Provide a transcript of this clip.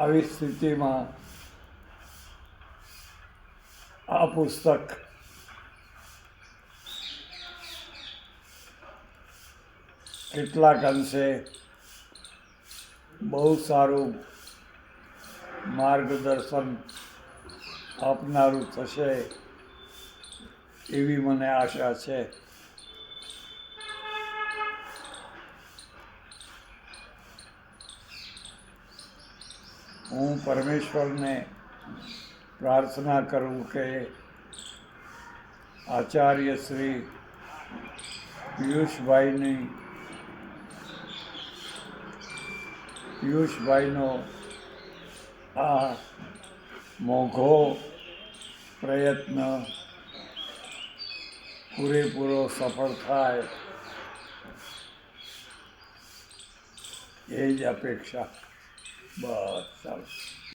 આવી સ્થિતિમાં આ પુસ્તક કેટલાક અંશે બહુ સારું માર્ગદર્શન આપનારું થશે એવી મને આશા છે. હું પરમેશ્વરને પ્રાર્થના કરું કે આચાર્ય શ્રી પિયુષભાઈની પિયુષભાઈનો આ મોઘો પ્રયત્ન પૂરેપૂરો સફળ થાય એ જ અપેક્ષા. dollars.